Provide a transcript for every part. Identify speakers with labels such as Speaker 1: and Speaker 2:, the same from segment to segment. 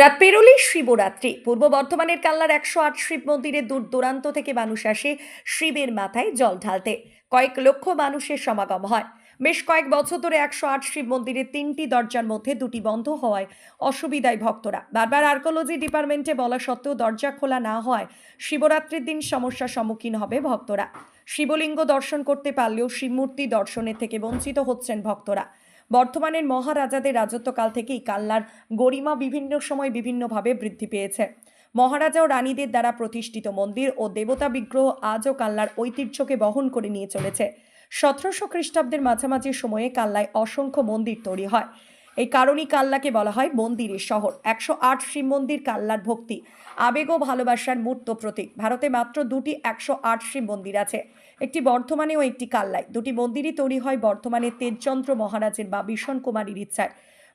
Speaker 1: রাত পেরোলেই শিবরাত্রি। পূর্ব বর্ধমানের কাল্লার একশো আট শিব মন্দিরে দূর দূরান্ত থেকে মানুষ আসে শিবের মাথায় জল ঢালতে। কয়েক লক্ষ মানুষের সমাগম হয়। বেশ কয়েক বছর ধরে একশো আট শিব মন্দিরের তিনটি দরজার মধ্যে দুটি বন্ধ হওয়ায় অসুবিধায় ভক্তরা। বারবার আর্কোলজি ডিপার্টমেন্টে বলা সত্ত্বেও দরজা খোলা না হয় শিবরাত্রির দিন সমস্যার সম্মুখীন হবে ভক্তরা। শিবলিঙ্গ দর্শন করতে পারলেও শিবমূর্তি দর্শনের থেকে বঞ্চিত হচ্ছেন ভক্তরা। বর্তমানের মহারাজাদের রাজত্বকাল থেকেই কাল্লার গরিমা বিভিন্ন সময় বিভিন্নভাবে বৃদ্ধি পেয়েছে। মহারাজা ও রানীদের দ্বারা প্রতিষ্ঠিত মন্দির ও দেবতা বিগ্রহ আজও কাল্লার ঐতিহ্যকে বহন করে নিয়ে চলেছে। সতেরোশো খ্রিস্টাব্দের মাঝামাঝি সময়ে কাল্লায় অসংখ্য মন্দির তৈরি হয়। এই কারণেই কাল্লাকে বলা হয় মন্দিরের শহর। একশো আট শিব মন্দির কাল্লার ভক্তি, আবেগ ও ভালোবাসার মূর্ত প্রতীক। ভারতে মাত্র দুটি একশো আট শিব মন্দির আছে। একটি বর্ধমানে ও একটি কাল্লায়। দুটি মন্দিরই তৈরি হয় বর্ধমানে তেজচন্দ্র মহারাজের বা ভীষণ কুমারীর ইচ্ছায়।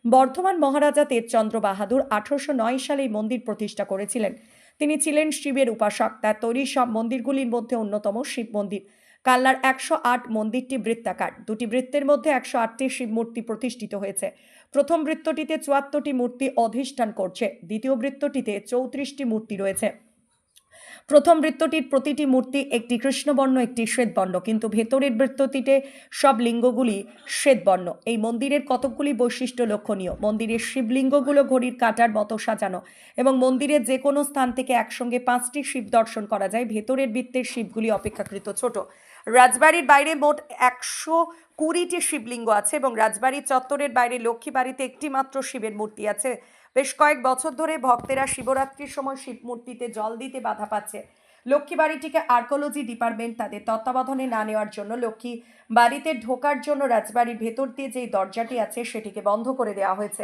Speaker 1: বর্ধমান মহারাজা তেজচন্দ্র বাহাদুর আঠারোশো নয় সালে এই মন্দির প্রতিষ্ঠা করেছিলেন। তিনি ছিলেন শিবের উপাসক। তার তৈরি সব মন্দিরগুলির মধ্যে অন্যতম শিব মন্দির। কাল্লার একশো আট মন্দিরটি বৃত্তাকার। দুটি বৃত্তের মধ্যে একশো আটটি শিব মূর্তি প্রতিষ্ঠিত হয়েছে। প্রথম বৃত্তটিতে চুয়াত্তরটি মূর্তি অধিষ্ঠান করছে। দ্বিতীয় বৃত্তটিতে চৌত্রিশটি মূর্তি রয়েছে। প্রথম বৃত্তটির প্রতিটি মূর্তি একটি কৃষ্ণবর্ণ, একটি শ্বেতবর্ণ। কিন্তু ভেতরের বৃত্তটিতে সব লিঙ্গগুলি শ্বেতবর্ণ। এই মন্দিরের কতকগুলি বৈশিষ্ট্য লক্ষণীয়? মন্দিরের শিবলিঙ্গগুলো ঘড়ির কাঁটার মতো সাজানো এবং মন্দিরের যে কোনো স্থান থেকে একসঙ্গে পাঁচটি শিব দর্শন করা যায়। ভেতরের বৃত্তের শিবগুলি অপেক্ষাকৃত ছোট। রাজবাড়ির বাইরে মোট একশো কুড়িটি শিবলিঙ্গ আছে এবং রাজবাড়ির চত্বরের বাইরে লক্ষ্মী বাড়িতে একটি মাত্র শিবের মূর্তি আছে। বেশ কয়েক বছর ধরে ভক্তেরা শিবরাত্রির সময় শিব মূর্তিতে জল দিতে বাধা পাচ্ছে। লক্ষ্মী বাড়িটিকে আর্কোলজি ডিপার্টমেন্ট তাদের তত্ত্বাবধানে না নেওয়ার জন্য লক্ষ্মী বাড়িতে ঢোকার জন্য রাজবাড়ির ভেতর দিয়ে যেই দরজাটি আছে সেটিকে বন্ধ করে দেওয়া হয়েছে।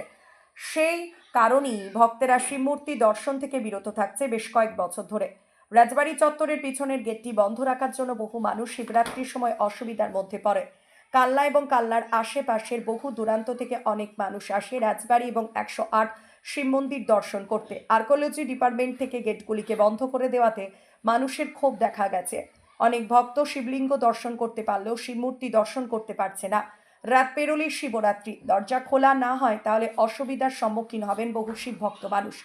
Speaker 1: সেই কারণেই ভক্তেরা শিবমূর্তি দর্শন থেকে বিরত থাকছে বেশ কয়েক বছর ধরে। রাজবাড়ি চত্বরের পিছনের গেটটি বন্ধ রাখার জন্য বহু মানুষ শিবরাত্রির সময় অসুবিধার মধ্যে পড়ে। কাল্লা এবং কাল্লার আশেপাশের বহু দূরান্ত থেকে অনেক মানুষ আসে রাজবাড়ি এবং একশো আট শিব মন্দির দর্শন করতে। আর্কোলজি ডিপার্টমেন্ট থেকে গেটগুলিকে বন্ধ করে দেওয়াতে মানুষের ক্ষোভ দেখা গেছে। অনেক ভক্ত শিবলিঙ্গ দর্শন করতে পারলেও শিবমূর্তি দর্শন করতে পারছে না। রাত পেরোলেই শিবরাত্রি। দরজা খোলা না হয় তাহলে অসুবিধার সম্মুখীন হবেন বহু শিব ভক্ত মানুষ।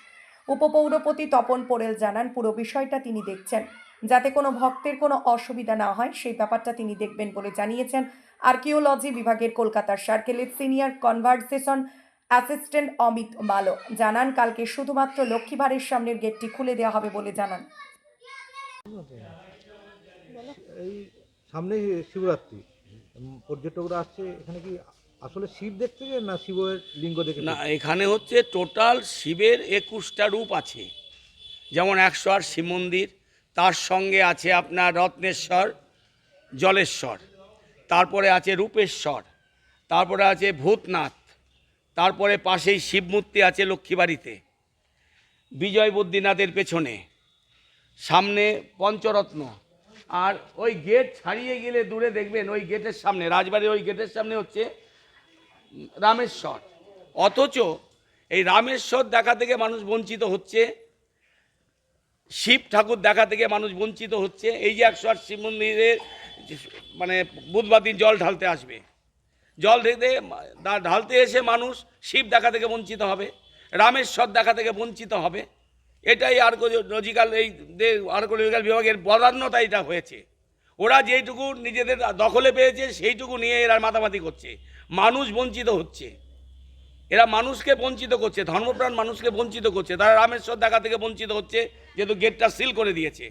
Speaker 1: উপপৌরপতি তপন পোরেল জানান, পুরো বিষয়টা তিনি দেখছেন। যাতে কোনো ভক্তের কোনো অসুবিধা না হয়, সেই ব্যাপারটা তিনি দেখবেন বলে জানিয়েছেন আর্কিওলজি বিভাগের কলকাতার সার্কেলের senior conservation assistant Amit Malo জানান কালকে শুধুমাত্র লক্ষ্মীবাড়ির সামনের গেটটি খুলে দেওয়া হবে বলে জানান।
Speaker 2: এই সামনে শিবরাত্রি। পর্যটকরা আসছে এখানে কি আসলে শিব দেখতে যায় না শিবের লিঙ্গ দেখে
Speaker 3: না এখানে হচ্ছে টোটাল শিবের একুশটা রূপ আছে। যেমন একশো আর শিব মন্দির তার সঙ্গে আছে আপনার রত্নেশ্বর জলেশ্বর তারপরে আছে রূপেশ্বর তারপরে আছে ভূতনাথ তারপরে পাশেই শিব মূর্তি আছে লক্ষ্মীবাড়িতে। বিজয় বদ্রীনাথের পেছনে। সামনে পঞ্চরত্ন। আর ওই গেট ছাড়িয়ে গেলে দূরে দেখবেন, ওই গেটের সামনে, রাজবাড়ির ওই গেটের সামনে হচ্ছে রামেশ্বর। অথচ এই রামেশ্বর দেখা থেকে মানুষ বঞ্চিত হচ্ছে, শিব ঠাকুর দেখা থেকে মানুষ বঞ্চিত হচ্ছে, এই যে একশো আট শিব মন্দিরের মানে বুধবার দিন জল ঢালতে আসবে। জল ঢেলতে ঢালতে এসে মানুষ শিব দেখা থেকে বঞ্চিত হবে, রামেশ্বর দেখা থেকে বঞ্চিত হবে। এটাই আর্কোলজিক্যাল, এই আর্কোলজিক্যাল বিভাগের বদান্যতা এটা হয়েছে। ওরা যেইটুকু নিজেদের দখলে পেয়েছে, সেইটুকু নিয়ে এরা মাতামাতি করছে। মানুষ বঞ্চিত হচ্ছে। এরা মানুষকে বঞ্চিত করছে, ধর্মপ্রাণ মানুষকে বঞ্চিত করছে। তারা রামেশ্বর দেখা থেকে বঞ্চিত হচ্ছে, যেহেতু গেটটা সিল করে দিয়েছে।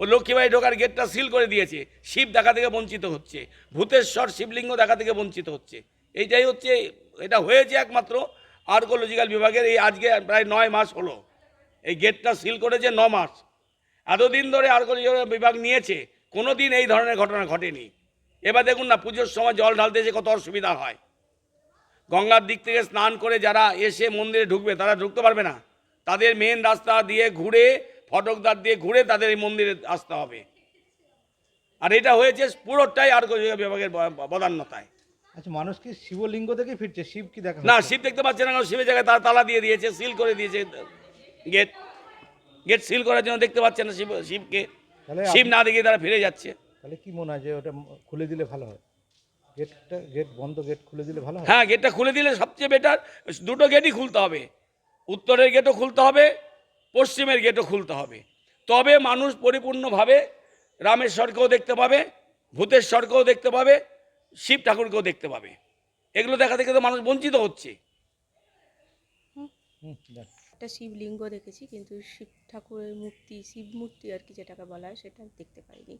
Speaker 3: লক্ষ্মীবাড়ি ঢোকার গেটটা সিল করে দিয়েছে। শিব দেখা থেকে বঞ্চিত হচ্ছে। ভূতেশ্বর শিবলিঙ্গ দেখা থেকে বঞ্চিত হচ্ছে। এইটাই হচ্ছে, এটা হয়েছে একমাত্র আর্কোলজিক্যাল বিভাগের। এই আজকে প্রায় নয় মাস হলো। এই গেটটা সিল করেছে ন মাস। এতদিন ধরে আর্কোলজিক্যাল বিভাগ নিয়েছে। কোনো দিন এই ধরনের ঘটনা ঘটেনি। এবার দেখুন না, পুজোর সময় জল ঢালতে এসে কত অসুবিধা হয়। গঙ্গার দিক থেকে স্নান করে যারা এসে মন্দিরে ঢুকবে, তারা ঢুকতে পারবে না। তাদের মেন রাস্তা দিয়ে ঘুরে ফটকদার দিয়ে ঘুরে তাদের এই মন্দিরে আসতে হবে। আর এটা হয়েছে পুরোটাই আর বিভাগের বদান্যতায়।
Speaker 2: আচ্ছা মানুষ কি শিবলিঙ্গ থেকে ফিরছে? শিব কি দেখা
Speaker 3: না শিব দেখতে পাচ্ছে না কারণ শিবের জায়গায় তারা তালা দিয়ে দিয়েছে সিল করে দিয়েছে গেট। গেট সিল করার জন্য দেখতে পাচ্ছে না শিব শিবকে। শিব না দেখে তারা ফিরে যাচ্ছে।
Speaker 2: তাহলে কি মনে হয় যে ওটা খুলে দিলে ভালো হয়? গেটটা গেট বন্ধ গেট খুলে দিলে ভালো হয়?
Speaker 3: হ্যাঁ গেটটা খুলে দিলে সবচেয়ে বেটার দুটো গেটই খুলতে হবে। উত্তরের গেটও খুলতে হবে পশ্চিমের গেটও খুলতে হবে। তবে মানুষ পরিপূর্ণভাবে রামেশ্বরকেও দেখতে পাবে ভূতেশ্বরকেও দেখতে পাবে শিব ঠাকুরকেও দেখতে পাবে। এগুলো দেখা থেকে তো মানুষ বঞ্চিত হচ্ছে।
Speaker 2: হুম,
Speaker 4: একটা শিবলিঙ্গ দেখেছি কিন্তু শিব ঠাকুরের মূর্তি শিব মূর্তি আর কি যেটাকে বলা হয় সেটা দেখতে পাইনি।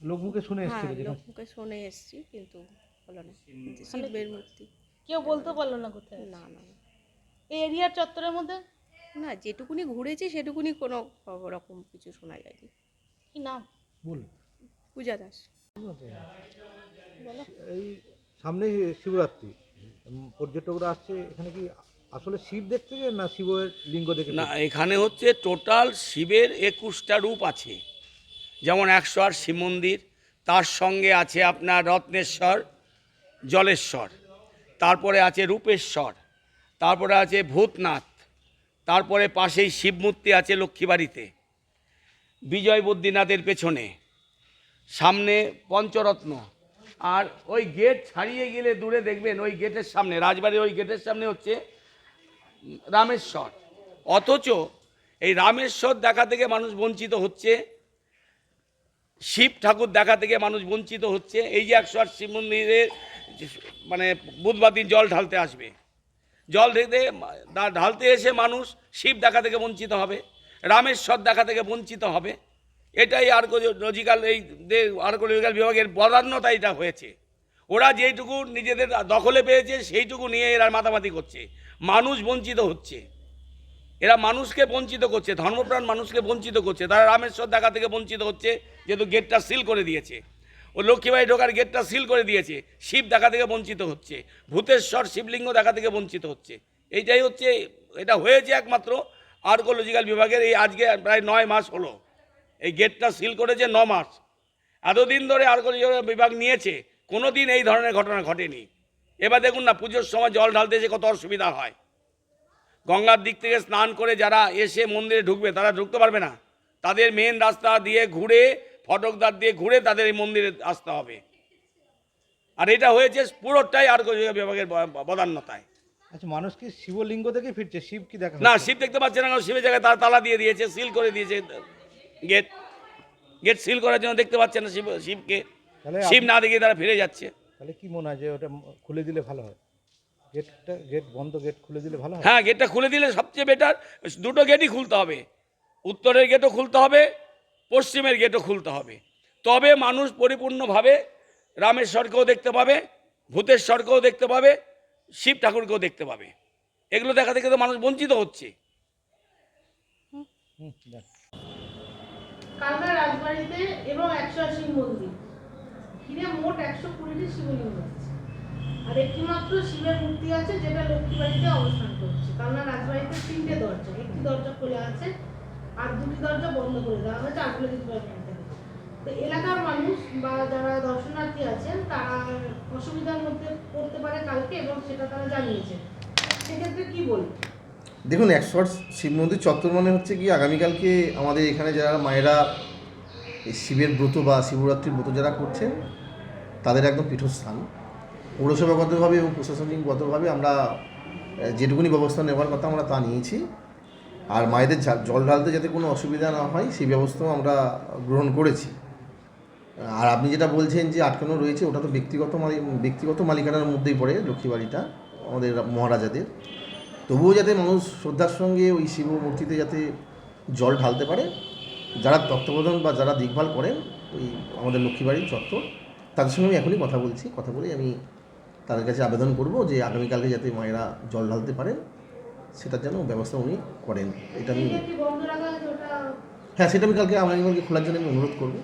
Speaker 2: লোকমুখে শুনে
Speaker 4: হ্যাঁ
Speaker 2: যেখানে
Speaker 4: লোকমুখে শুনে এসেছি কিন্তু হলো না। শিবের মূর্তি।
Speaker 5: কেউ বলতে পারল না কোথায়
Speaker 4: না না না।
Speaker 5: এই এরিয়ার চত্বরের মধ্যে?
Speaker 4: না যেটুকুনি ঘুরেছি সেটুকুনি কোনো রকম কিছু শোনা যায়নি।
Speaker 5: কি নাম?
Speaker 2: বল
Speaker 4: পূজা দাস।
Speaker 2: এই সামনে শিবরাত্রি। পর্যটকরা আসছে এখানে কি আসলে শিব দেখতে না শিবের লিঙ্গ দেখে
Speaker 3: না এখানে হচ্ছে টোটাল শিবের একুশটা রূপ আছে। যেমন একশো আট শিব মন্দির তার সঙ্গে আছে আপনার রত্নেশ্বর জলেশ্বর তারপরে আছে রূপেশ্বর তারপরে আছে ভূতনাথ তারপরে পাশেই শিব মূর্তি আছে লক্ষ্মীবাড়িতে। বিজয় বদ্রীনাথের পেছনে। সামনে পঞ্চরত্ন। আর ওই গেট ছাড়িয়ে গেলে দূরে দেখবেন, ওই গেটের সামনে, রাজবাড়ির ওই গেটের সামনে হচ্ছে রামেশ্বর। অথচ এই রামেশ্বর দেখা থেকে মানুষ বঞ্চিত হচ্ছে, শিব ঠাকুর দেখা থেকে মানুষ বঞ্চিত হচ্ছে, এই যে একশো আট শিব মন্দিরে মানে বুধবার দিন জল ঢালতে আসবে। জল দা- ঢালতে এসে মানুষ শিব দেখা থেকে বঞ্চিত হবে, রামেশ্বর দেখা থেকে বঞ্চিত হবে। এটাই আর্কোলজিক্যাল এই আর্কোলজিক্যাল বিভাগের বদান্যতা এটা হয়েছে। ওরা যেইটুকু নিজেদের দখলে পেয়েছে, সেইটুকু নিয়ে এরা মাতামাতি করছে। মানুষ বঞ্চিত হচ্ছে। এরা মানুষকে বঞ্চিত করছে, ধর্মপ্রাণ মানুষকে বঞ্চিত করছে। তারা রামেশ্বর দেখা থেকে বঞ্চিত হচ্ছে, যেহেতু গেটটা সিল করে দিয়েছে। ও লক্ষ্মীবাড়ি ঢোকার গেটটা সিল করে দিয়েছে। শিব দেখা থেকে বঞ্চিত হচ্ছে। ভূতেশ্বর শিবলিঙ্গ দেখা থেকে বঞ্চিত হচ্ছে। এইটাই হচ্ছে, এটা হয়েছে একমাত্র আর্কোলজিক্যাল বিভাগের এই আজকে প্রায় নয় মাস হলো। এই গেটটা সিল করেছে ন মাস। এতদিন ধরে আর্কোলজিক্যাল বিভাগ নিয়েছে কোনো দিন এই ধরনের ঘটনা ঘটেনি। এবার দেখুন না, পুজোর সময় জল ঢালতে এসে কত অসুবিধা হয়। গঙ্গার দিক থেকে স্নান করে যারা এসে মন্দিরে ঢুকবে, তারা ঢুকতে পারবে না। তাদের মেন রাস্তা দিয়ে ঘুরে ফটকদার দিয়ে ঘুরে তাদের এই মন্দিরে আসতে হবে। আর এটা হয়েছে পুরোটাই আর বিভাগের বদান্যতায়।
Speaker 2: আচ্ছা মানুষ কি শিবলিঙ্গ থেকে ফিরছে? শিব কি দেখা
Speaker 3: না শিব দেখতে পাচ্ছে না শিবের জায়গায় তারা তালা দিয়ে দিয়েছে সিল করে দিয়েছে গেট। গেট সিল করার জন্য দেখতে পাচ্ছে না শিব শিবকে। শিব না দেখে তারা ফিরে যাচ্ছে।
Speaker 2: তাহলে কি মনে হয় যে ওটা খুলে দিলে ভালো হয়? গেটটা গেট বন্ধ গেট খুলে দিলে ভালো হয়?
Speaker 3: হ্যাঁ গেটটা খুলে দিলে সবচেয়ে বেটার দুটো গেটই খুলতে হবে। উত্তরের গেটও খুলতে হবে পশ্চিমের গেটও খুলতে হবে। তবে মানুষ পরিপূর্ণভাবে রামেশ্বরকেও দেখতে পাবে, ভূতেশ্বরকেও দেখতে পাবে, শিব ঠাকুরকেও দেখতে পাবে। এগুলো দেখা থেকে তো মানুষ বঞ্চিত হচ্ছে।
Speaker 5: রাজবাড়িতে এবং একশো আশি মন্দির। মোট একশো কুড়িটি শিবলিঙ্গ আছে। আর একটি মাত্র শিবের মূর্তি আছে, যেটা লক্ষ্মীবাড়িতে অবস্থান করছে। কালনা রাজবাড়িতে তিনটে দরজা, একটি দরজা খোলা আছে আর দুটি দরজা বন্ধ করে দেওয়া হয়েছে আর্কিওলজি ডিপার্টমেন্ট থেকে তো এলাকার মানুষ বা যারা দর্শনার্থী আছেন, তারা অসুবিধার মধ্যে পড়তে পারে কালকে এবং সেটা তারা জানিয়েছে সেক্ষেত্রে কি বলব
Speaker 6: দেখুন একশো আট শিব মন্দির চত্বর মানে হচ্ছে কি, আগামীকালকে আমাদের এখানে যারা মায়েরা শিবের ব্রত বা শিবরাত্রির ব্রত যারা করছেন, তাদের একদম পীঠস্থান। পৌরসভাগতভাবে এবং প্রশাসনিকগতভাবে আমরা যেটুকুনি ব্যবস্থা নেওয়ার কথা আমরা তা নিয়েছি। আর মায়েদের জল ঢালতে যাতে কোনো অসুবিধা না হয়, সেই ব্যবস্থাও আমরা গ্রহণ করেছি। আর আপনি যেটা বলছেন যে আটকানো রয়েছে, ওটা তো ব্যক্তিগত ব্যক্তিগত মালিকানার মধ্যেই পড়ে লক্ষ্মীবাড়িটা, আমাদের মহারাজাদের। তবুও যাতে মানুষ শ্রদ্ধার সঙ্গে ওই শিব মূর্তিতে যাতে জল ঢালতে পারে, যারা তত্ত্বাবধান বা যারা দেখভাল করেন, ওই আমাদের লক্ষ্মীবাড়ির চত্বর, তাদের সঙ্গে আমি এখনই কথা বলছি। কথা বলে আমি তাদের কাছে আবেদন করব যে আগামীকালকে যাতে মায়েরা জল ঢালতে পারেন। সেটার যেন ব্যবস্থা উনি করেন। এটা আমি হ্যাঁ সেটা আমি কালকে আগামীকালকে খোলার জন্য আমি অনুরোধ করব।